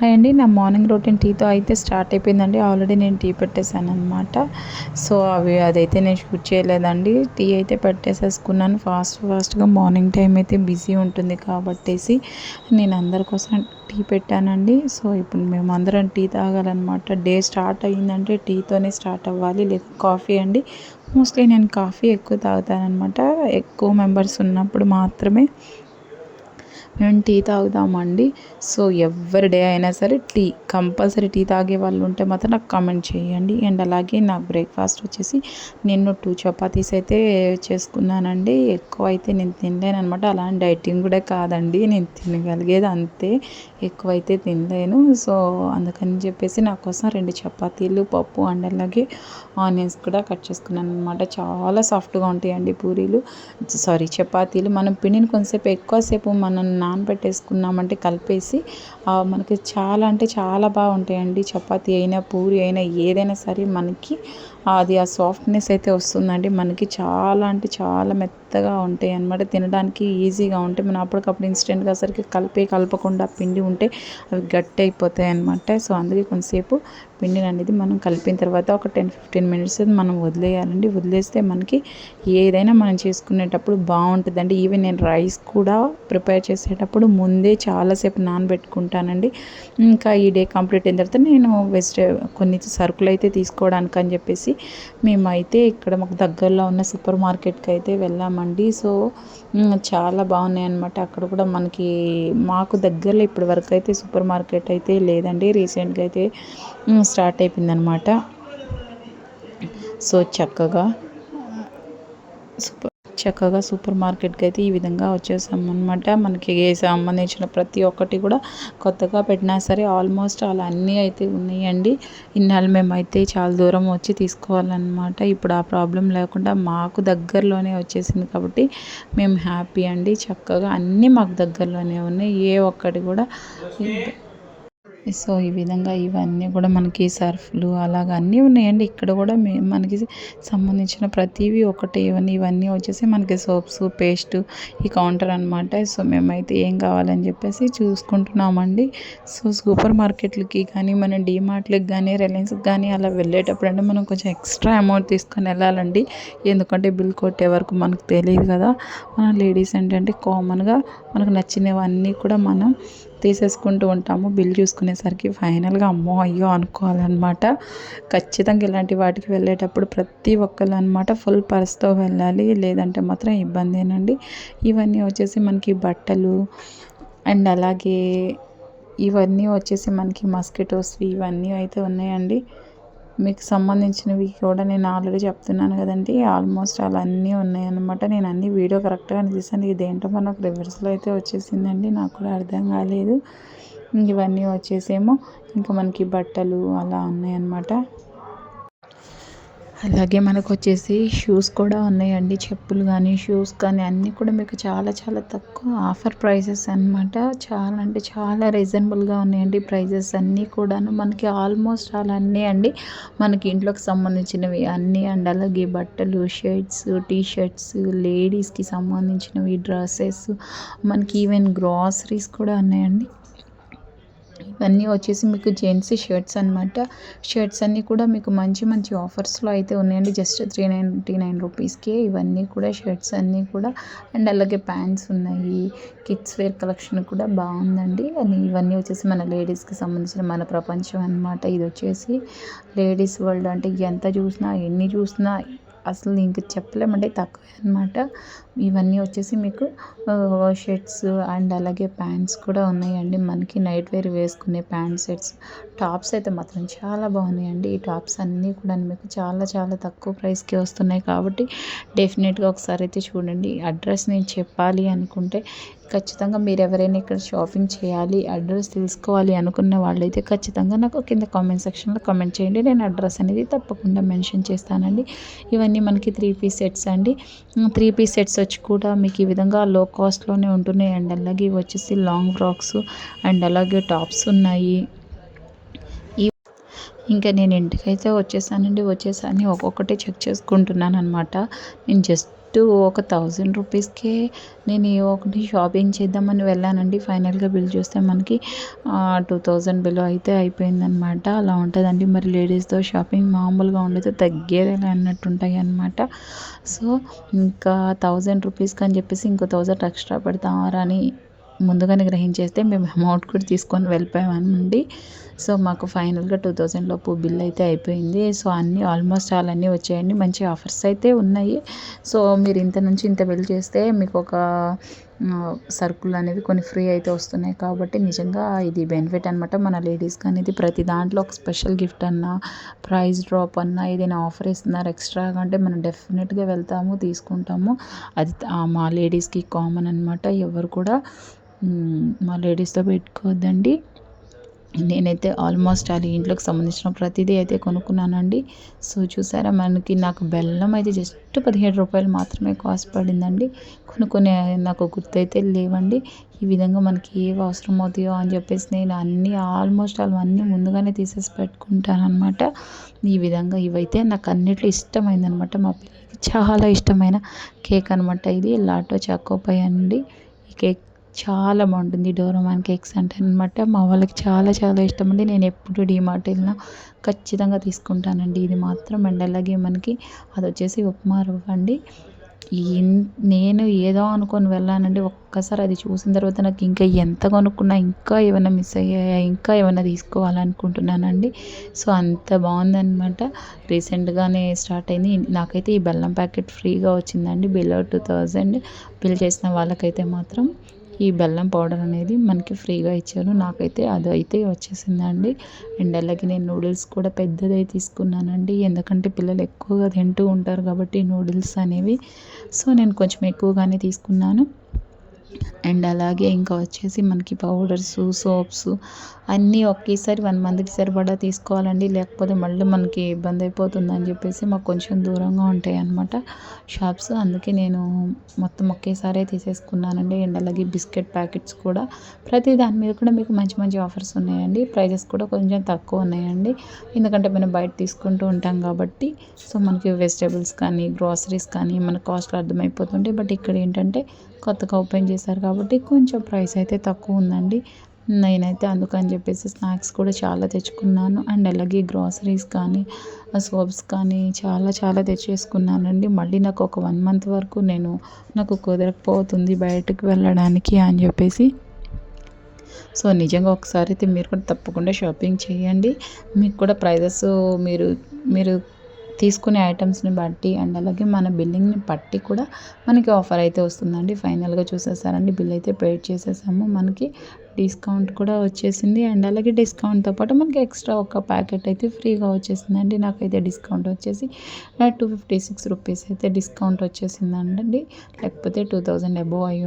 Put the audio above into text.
Hi అండి. నా morning routine టీతో అయితే స్టార్ట్ అయిపోయిందండి. ఆల్రెడీ నేను టీ పెట్టేశాను అనమాట సో అవి అదైతే నేను షూట్ చేయలేదండి. టీ అయితే పెట్టేసేసుకున్నాను. ఫాస్ట్ ఫాస్ట్గా మార్నింగ్ టైం అయితే బిజీ ఉంటుంది కాబట్టేసి నేను అందరి కోసం టీ పెట్టానండి. సో ఇప్పుడు మేము అందరం టీ తాగాలన్నమాట. డే స్టార్ట్ అయ్యిందంటే టీతోనే స్టార్ట్ అవ్వాలి. లేదా కాఫీ అండి. మోస్ట్లీ నేను కాఫీ ఎక్కువ తాగుతానమాట ఎక్కువ మెంబర్స్ ఉన్నప్పుడు మాత్రమే. మేము టీ తాగుదామండి. సో ఎవరి డే అయినా సరే టీ కంపల్సరీ టీ తాగే వాళ్ళు ఉంటే మాత్రం నాకు కామెంట్ చేయండి. అండ్ అలాగే నాకు బ్రేక్ఫాస్ట్ వచ్చేసి నేను టూ చపాతీస్ అయితే చేసుకున్నానండి. ఎక్కువ అయితే నేను తినలేను అనమాట అలాంటి డైటింగ్ కూడా కాదండి. నేను తినగలిగేది అంతే. ఎక్కువ అయితే తినలేను. సో అందుకని చెప్పేసి నా కోసం రెండు చపాతీలు పప్పు అండ్ అలాగే ఆనియన్స్ కూడా కట్ చేసుకున్నాను అనమాట చాలా సాఫ్ట్గా ఉంటాయండి పూరీలు. సారీ చపాతీలు. మనం పిండిని కొంతసేపు ఎక్కువసేపు మనం నానబెట్టేసుకున్నామంటే కలిపేసి మనకి చాలా అంటే చాలా బాగుంటాయండి. చపాతీ అయినా పూరి అయినా ఏదైనా సరే మనకి అది ఆ సాఫ్ట్నెస్ అయితే వస్తుందండి. మనకి చాలా అంటే చాలా మెత్తగా ఉంటాయి అన్నమాట తినడానికి ఈజీగా ఉంటాయి. మనం అప్పటికప్పుడు ఇన్స్టెంట్గా సరికి కలిపే కలపకుండా పిండి ఉంటే అవి గట్టి అయిపోతాయి అనమాట సో అందుకే కొంతసేపు పిండిని అనేది మనం కలిపిన తర్వాత ఒక టెన్ ఫిఫ్టీన్ మినిట్స్ మనం వదిలేయాలండి. వదిలేస్తే మనకి ఏదైనా మనం చేసుకునేటప్పుడు బాగుంటుందండి. ఈవెన్ నేను రైస్ కూడా ప్రిపేర్ చేసేటప్పుడు ముందే చాలాసేపు నానబెట్టుకుంటానండి. ఇంకా ఈ డే కంప్లీట్ అయిన తర్వాత నేను వెజిటే కొన్ని సరుకులు అయితే తీసుకోవడానికి అని చెప్పేసి మేమైతే ఇక్కడ మాకు దగ్గరలో ఉన్న సూపర్ మార్కెట్కి అయితే వెళ్ళామండి. సో చాలా బాగున్నాయి అనమాట అక్కడ కూడా మనకి మాకు దగ్గరలో ఇప్పటి వరకు అయితే సూపర్ మార్కెట్ అయితే లేదండి. రీసెంట్గా అయితే స్టార్ట్ అయిపోయింది అనమాట సో చక్కగా సూపర్ చక్కగా సూపర్ మార్కెట్కి అయితే ఈ విధంగా వచ్చేసామన్నమాట. అనమాట మనకి సంబంధించిన ప్రతి ఒక్కటి కూడా కొత్తగా పెట్టినా సరే ఆల్మోస్ట్ అలా అన్నీ అయితే ఉన్నాయండి. ఇన్నాళ్ళు మేమైతే చాలా దూరం వచ్చి తీసుకోవాలన్నమాట. ఇప్పుడు ఆ ప్రాబ్లం లేకుండా మాకు దగ్గరలోనే వచ్చేసింది కాబట్టి మేము హ్యాపీ అండి. చక్కగా అన్నీ మాకు దగ్గరలోనే ఉన్నాయి. ఏ ఒక్కటి కూడా సో ఈ విధంగా ఇవన్నీ కూడా మనకి సర్ఫ్లు అలాగ అన్నీ ఉన్నాయండి. ఇక్కడ కూడా మనకి సంబంధించిన ప్రతివి ఒకటి ఇవన్నీ ఇవన్నీ వచ్చేసి మనకి సోప్స్ పేస్ట్ ఈ కౌంటర్ అనమాట సో మేమైతే ఏం కావాలని చెప్పేసి చూసుకుంటున్నామండి. సో సూపర్ మార్కెట్లకి కానీ మన డీమార్ట్లకి కానీ రిలయన్స్కి కానీ అలా వెళ్ళేటప్పుడు అంటే మనం కొంచెం ఎక్స్ట్రా అమౌంట్ తీసుకొని వెళ్ళాలండి. ఎందుకంటే బిల్ కొట్టే వరకు మనకు తెలియదు కదా. మన లేడీస్ ఏంటంటే కామన్గా మనకు నచ్చినవన్నీ కూడా మనం తీసేసుకుంటూ ఉంటాము. బిల్ చూసుకునేసరికి ఫైనల్గా అమ్మో అయ్యో అనుకోవాలన్నమాట. ఖచ్చితంగా ఇలాంటి వాటికి వెళ్ళేటప్పుడు ప్రతి ఒక్కరు అనమాట ఫుల్ పర్స్తో వెళ్ళాలి. లేదంటే మాత్రం ఇబ్బందేనండి. ఇవన్నీ వచ్చేసి మనకి బట్టలు అండ్ అలాగే ఇవన్నీ వచ్చేసి మనకి మస్కిటోస్ ఇవన్నీ అయితే ఉన్నాయండి. మీకు సంబంధించినవి కూడా నేను ఆల్రెడీ చెప్తున్నాను కదండి. ఆల్మోస్ట్ అలా అన్నీ ఉన్నాయన్నమాట. నేను అన్ని వీడియో కరెక్ట్గా తీసాను ఇదేంటో మనకు రివర్స్లో అయితే వచ్చేసిందండి. నాకు కూడా అర్థం కాలేదు. ఇవన్నీ వచ్చేసేమో. ఇంకా మనకి బట్టలు అలా ఉన్నాయన్నమాట. అలాగే మనకు వచ్చేసి షూస్ కూడా ఉన్నాయండి. చెప్పులు కానీ షూస్ కానీ అన్నీ కూడా మీకు చాలా చాలా తక్కువ ఆఫర్ ప్రైసెస్ అనమాట చాలా అంటే చాలా రీజనబుల్గా ఉన్నాయండి ప్రైజెస్ అన్నీ కూడాను. మనకి ఆల్మోస్ట్ అలా అన్నీ అండి. మనకి ఇంట్లోకి సంబంధించినవి అన్నీ అండ్. అలాగే బట్టలు షర్ట్స్ టీ షర్ట్స్ లేడీస్కి సంబంధించినవి డ్రెస్సెస్ మనకి ఈవెన్ గ్రాసరీస్ కూడా ఉన్నాయండి. ఇవన్నీ వచ్చేసి మీకు జెంట్స్ షర్ట్స్ అనమాట షర్ట్స్ అన్నీ కూడా మీకు మంచి మంచి ఆఫర్స్లో అయితే ఉన్నాయండి. జస్ట్ త్రీ నైంటీ నైన్ రూపీస్కే ఇవన్నీ కూడా షర్ట్స్ అన్నీ కూడా. అండ్ అలాగే ప్యాంట్స్ ఉన్నాయి. కిడ్స్ వేర్ కలెక్షన్ కూడా బాగుందండి. అని ఇవన్నీ వచ్చేసి మన లేడీస్కి సంబంధించిన మన ప్రపంచం అనమాట ఇది వచ్చేసి లేడీస్ వరల్డ్ అంటే ఎంత చూసినా ఎన్ని చూసినా అసలు ఇంక చెప్పలేమంటే తక్కువే అనమాట ఇవన్నీ వచ్చేసి మీకు షర్ట్స్ అండ్ అలాగే ప్యాంట్స్ కూడా ఉన్నాయండి. మనకి నైట్ వేర్ వేసుకునే ప్యాంట్ సెట్స్. టాప్స్ అయితే మాత్రం చాలా బాగున్నాయండి. ఈ టాప్స్ అన్నీ కూడా మీకు చాలా చాలా తక్కువ ప్రైస్కి వస్తున్నాయి కాబట్టి డెఫినెట్గా ఒకసారి అయితే చూడండి. అడ్రస్ నేను చెప్పాలి అనుకుంటే ఖచ్చితంగా మీరు ఎవరైనా ఇక్కడ షాపింగ్ చేయాలి అడ్రస్ తెలుసుకోవాలి అనుకున్న వాళ్ళైతే ఖచ్చితంగా నాకు కింద కామెంట్ సెక్షన్లో కామెంట్ చేయండి. నేను అడ్రస్ అనేది తప్పకుండా మెన్షన్ చేస్తానండి. ఇవన్నీ మనకి త్రీ పీస్ సెట్స్ అండి. త్రీ పీస్ సెట్స్ వచ్చి కూడా మీకు ఈ విధంగా లో కాస్ట్లోనే ఉంటున్నాయి. అండ్ అలాగే వచ్చేసి లాంగ్ ఫ్రాక్స్ అండ్ అలాగే టాప్స్ ఉన్నాయి. ఇంకా నేను ఇంటికైతే వచ్చేసానండి. వచ్చేసాను ఒక్కొక్కటి చెక్ చేసుకుంటున్నాను అనమాట నేను జస్ట్ ఒక థౌజండ్ రూపీస్కే నేను ఒకటి షాపింగ్ చేద్దామని వెళ్ళానండి. ఫైనల్గా బిల్ చూస్తే మనకి టూ థౌజండ్ బిల్ అయితే అయిపోయిందనమాట. అలా ఉంటుందండి. మరి లేడీస్తో షాపింగ్ మామూలుగా ఉండదు తగ్గేది అన్నట్టు ఉంటాయి అనమాట సో ఇంకా థౌజండ్ రూపీస్కి అని చెప్పేసి ఇంకో థౌజండ్ ఎక్స్ట్రా పెడతారా అని ముందుగానే గ్రహించేస్తే మేము అమౌంట్ కూడా తీసుకొని వెళ్ళిపోయామండి. సో మాకు ఫైనల్గా టూ థౌజండ్ లోపు బిల్ అయితే అయిపోయింది. సో అన్నీ ఆల్మోస్ట్ ఆల్ అన్నీ వచ్చాయండి. మంచి ఆఫర్స్ అయితే ఉన్నాయి. సో మీరు ఇంత నుంచి ఇంత బిల్ చేస్తే మీకు ఒక సరుకులు అనేవి కొన్ని ఫ్రీ అయితే వస్తున్నాయి కాబట్టి నిజంగా ఇది బెనిఫిట్ అనమాట మన లేడీస్కి అనేది ప్రతి దాంట్లో ఒక స్పెషల్ గిఫ్ట్ అన్నా ప్రైజ్ డ్రాప్ అన్నా ఏదైనా ఆఫర్ ఇస్తున్నారు ఎక్స్ట్రాగా అంటే మనం డెఫినెట్గా వెళ్తాము తీసుకుంటాము. అది మా లేడీస్కి కామన్ అనమాట ఎవరు కూడా మా లేడీస్తో పెట్టుకోవద్దండి. నేనైతే ఆల్మోస్ట్ అది ఇంట్లోకి సంబంధించిన ప్రతిదీ అయితే కొనుక్కున్నానండి. సో చూసారా మనకి నాకు బెల్లం అయితే జస్ట్ పదిహేడు రూపాయలు మాత్రమే కాస్ట్ పడిందండి. కొనుక్కునే నాకు గుర్తయితే లేవండి. ఈ విధంగా మనకి ఏవి అవసరం అవుతాయో అని చెప్పేసి నేను అన్నీ ఆల్మోస్ట్ ఆల్ అన్నీ ముందుగానే తీసేసి పెట్టుకుంటాను అనమాట ఈ విధంగా ఇవైతే నాకు అన్నిట్లో ఇష్టమైందనమాట మా పిల్లలకి చాలా ఇష్టమైన కేక్ అనమాట ఇది లాటో చాకోపై అండి. ఈ కేక్ చాలా బాగుంటుంది డోరోమాన్ కేక్స్ అంటే అనమాట మా వాళ్ళకి చాలా చాలా ఇష్టం అండి. నేను ఎప్పుడు డిమార్ట్ వెళ్ళినా ఖచ్చితంగా తీసుకుంటానండి. ఇది మాత్రం అండ్ అలాగే మనకి అది వచ్చేసి ఉప్మా రవ్వ అండి. నేను ఏదో అనుకొని వెళ్ళానండి. ఒక్కసారి అది చూసిన తర్వాత నాకు ఇంకా ఎంత కొనుక్కున్నా ఇంకా ఏమైనా మిస్ అయ్యాయా ఇంకా ఏమైనా తీసుకోవాలనుకుంటున్నానండి. సో అంత బాగుందనమాట రీసెంట్గానే స్టార్ట్ అయింది. నాకైతే ఈ బెల్లం ప్యాకెట్ ఫ్రీగా వచ్చిందండి. బిలో టూ థౌజండ్ బిల్ చేసిన వాళ్ళకైతే మాత్రం. ఈ బెల్లం పౌడర్ అనేది మనకి ఫ్రీగా ఇచ్చారు. నాకైతే అది అయితే వచ్చేసిందండి. అండ్ అలాగే నేను నూడిల్స్ కూడా పెద్దదే తీసుకున్నానండి. ఎందుకంటే పిల్లలు ఎక్కువగా తింటూ ఉంటారు కాబట్టి నూడిల్స్ అనేవి. సో నేను కొంచెం ఎక్కువగానే తీసుకున్నాను. అండ్ అలాగే ఇంకా వచ్చేసి మనకి పౌడర్స్ సోప్స్ అన్నీ ఒకేసారి వన్ మంత్కి సరిపడా తీసుకోవాలండి. లేకపోతే మళ్ళీ మనకి ఇబ్బంది అయిపోతుంది అని చెప్పేసి మాకు కొంచెం దూరంగా ఉంటాయి అన్నమాట షాప్స్. అందుకే నేను మొత్తం ఒకేసారి తీసేసుకున్నానండి. అండ్ అలాగే బిస్కెట్ ప్యాకెట్స్ కూడా ప్రతి దాని మీద కూడా మీకు మంచి మంచి ఆఫర్స్ ఉన్నాయండి. ప్రైజెస్ కూడా కొంచెం తక్కువ ఉన్నాయండి. ఎందుకంటే మనం బయట తీసుకుంటూ ఉంటాం కాబట్టి. సో మనకి వెజిటేబుల్స్ కానీ గ్రాసరీస్ కానీ మన కాస్ట్లు అర్థమైపోతుంటాయి. బట్ ఇక్కడ ఏంటంటే కొత్తగా ఓపెన్ చేసి చేశారు కాబట్టి కొంచెం ప్రైస్ అయితే తక్కువ ఉందండి. నేనైతే అందుకని చెప్పేసి స్నాక్స్ కూడా చాలా తెచ్చుకున్నాను. అండ్ అలాగే గ్రాసరీస్ కానీ సోప్స్ కానీ చాలా చాలా తెచ్చేసుకున్నానండి. మళ్ళీ నాకు ఒక వన్ మంత్ వరకు నేను నాకు కుదరకపోతుంది బయటకు వెళ్ళడానికి అని చెప్పేసి. సో నిజంగా ఒకసారి అయితే మీరు కూడా తప్పకుండా షాపింగ్ చేయండి. మీకు కూడా ప్రైజెస్ మీరు మీరు తీసుకునే ఐటమ్స్ని బట్టి అండ్ అలాగే మన బిల్లింగ్ని బట్టి కూడా మనకి ఆఫర్ అయితే వస్తుందండి. ఫైనల్గా చూసేసారండి. బిల్ అయితే పేడ్ చేసేసాము. మనకి డిస్కౌంట్ కూడా వచ్చేసింది. అండ్ అలాగే డిస్కౌంట్తో పాటు మనకి ఎక్స్ట్రా ఒక ప్యాకెట్ అయితే ఫ్రీగా వచ్చేసిందండి. నాకైతే డిస్కౌంట్ వచ్చేసి టూ ఫిఫ్టీ సిక్స్ రూపీస్ అయితే డిస్కౌంట్ వచ్చేసిందండి. లేకపోతే టూ థౌజండ్ అబోవ్ అయ్యి